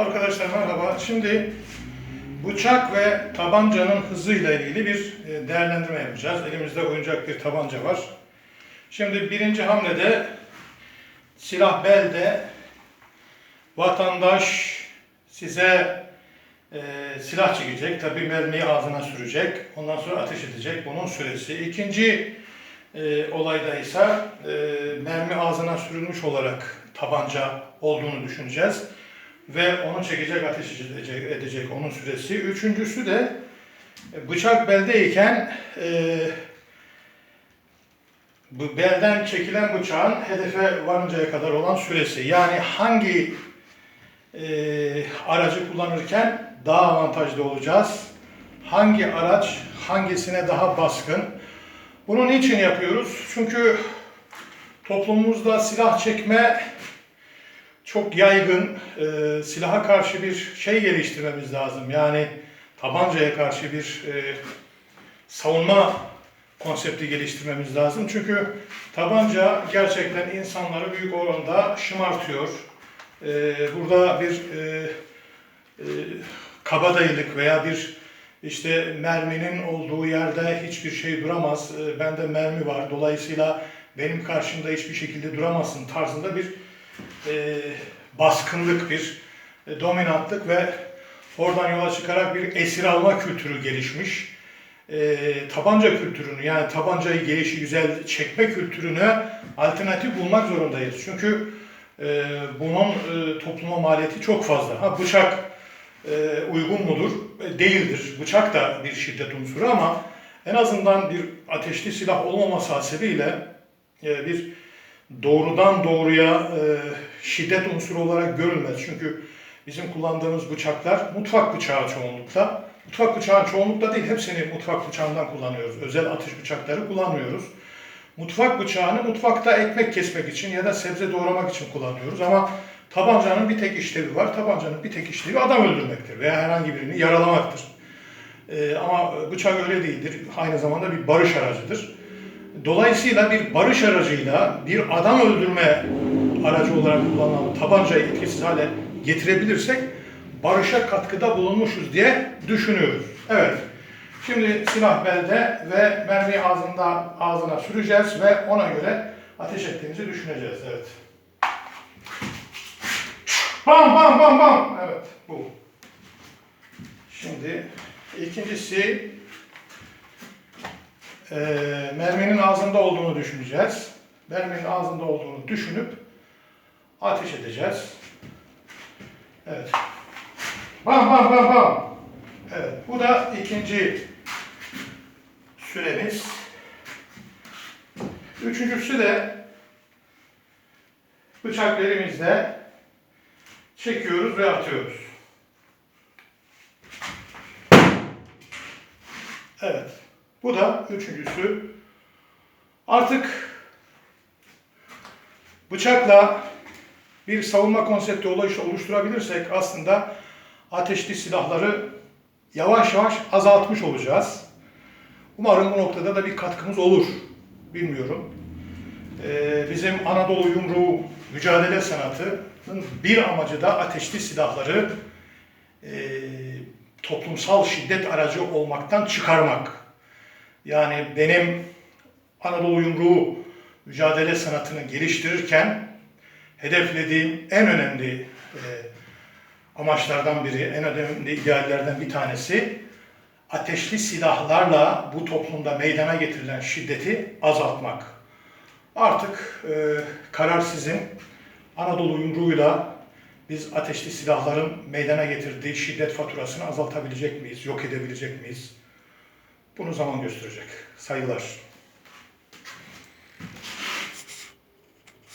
Arkadaşlar merhaba. Şimdi bıçak ve tabancanın hızıyla ilgili bir e, değerlendirme yapacağız. Elimizde oyuncak bir tabanca var. Şimdi birinci hamlede silah belde vatandaş size e, silah çekecek. Tabii mermiyi ağzına sürecek. Ondan sonra ateş edecek. Bunun süresi. İkinci e, olayda ise e, mermi ağzına sürülmüş olarak tabanca olduğunu düşüneceğiz ve onu çekecek, ateş edecek, edecek onun süresi. Üçüncüsü de e, bıçak beldeyken e, bu belden çekilen bıçağın hedefe varıncaya kadar olan süresi. Yani hangi e, aracı kullanırken daha avantajlı olacağız? Hangi araç hangisine daha baskın? Bunu niçin yapıyoruz? Çünkü toplumumuzda silah çekme çok yaygın. E, silaha karşı bir şey geliştirmemiz lazım. Yani tabancaya karşı bir e, savunma konsepti geliştirmemiz lazım. Çünkü tabanca gerçekten insanları büyük oranda şımartıyor. E, burada bir e, e, kabadayılık veya bir işte merminin olduğu yerde hiçbir şey duramaz. E, bende mermi var. Dolayısıyla benim karşımda hiçbir şekilde duramazsın tarzında bir e, baskınlık, bir e, dominantlık ve oradan yola çıkarak bir esir alma kültürü gelişmiş. E, tabanca kültürünü yani tabancayı gelişi güzel çekme kültürüne alternatif bulmak zorundayız. Çünkü e, bunun e, topluma maliyeti çok fazla. Ha bıçak e, uygun mudur? E, değildir. Bıçak da bir şiddet unsuru ama en azından bir ateşli silah olmaması hasebiyle e, bir doğrudan doğruya e, şiddet unsuru olarak görülmez. Çünkü bizim kullandığımız bıçaklar mutfak bıçağı çoğunlukla. Mutfak bıçağı çoğunlukla değil, hepsini mutfak bıçağından kullanıyoruz. Özel atış bıçakları kullanmıyoruz. Mutfak bıçağını mutfakta ekmek kesmek için ya da sebze doğramak için kullanıyoruz ama tabancanın bir tek işlevi var. Tabancanın bir tek işlevi adam öldürmektir veya herhangi birini yaralamaktır. Ee, ama bıçak öyle değildir. Aynı zamanda bir barış aracıdır. Dolayısıyla bir barış aracıyla bir adam öldürme aracı olarak kullanılan tabancayı etkisiz hale getirebilirsek barışa katkıda bulunmuşuz diye düşünüyoruz. Evet. Şimdi silah belde ve mermiyi ağzında ağzına süreceğiz ve ona göre ateş ettiğimizi düşüneceğiz. Evet. Bam bam bam bam. Evet bu. Şimdi ikincisi e, merminin ağzında olduğunu düşüneceğiz. Merminin ağzında olduğunu düşünüp ateş edeceğiz. Evet. Bam bam bam bam. Evet. Bu da ikinci süremiz. Üçüncüsü de bıçak elimizde çekiyoruz ve atıyoruz. Evet. Bu da üçüncüsü. Artık bıçakla bir savunma konsepti oluşturabilirsek aslında ateşli silahları yavaş yavaş azaltmış olacağız. Umarım bu noktada da bir katkımız olur. Bilmiyorum. Ee, bizim Anadolu yumruğu mücadele sanatının bir amacı da ateşli silahları e, toplumsal şiddet aracı olmaktan çıkarmak. Yani benim Anadolu yumruğu mücadele sanatını geliştirirken hedeflediğim en önemli e, amaçlardan biri, en önemli ideallerden bir tanesi ateşli silahlarla bu toplumda meydana getirilen şiddeti azaltmak. Artık e, karar sizin. Anadolu yumruğuyla biz ateşli silahların meydana getirdiği şiddet faturasını azaltabilecek miyiz, yok edebilecek miyiz? Bunu zaman gösterecek. Saygılar.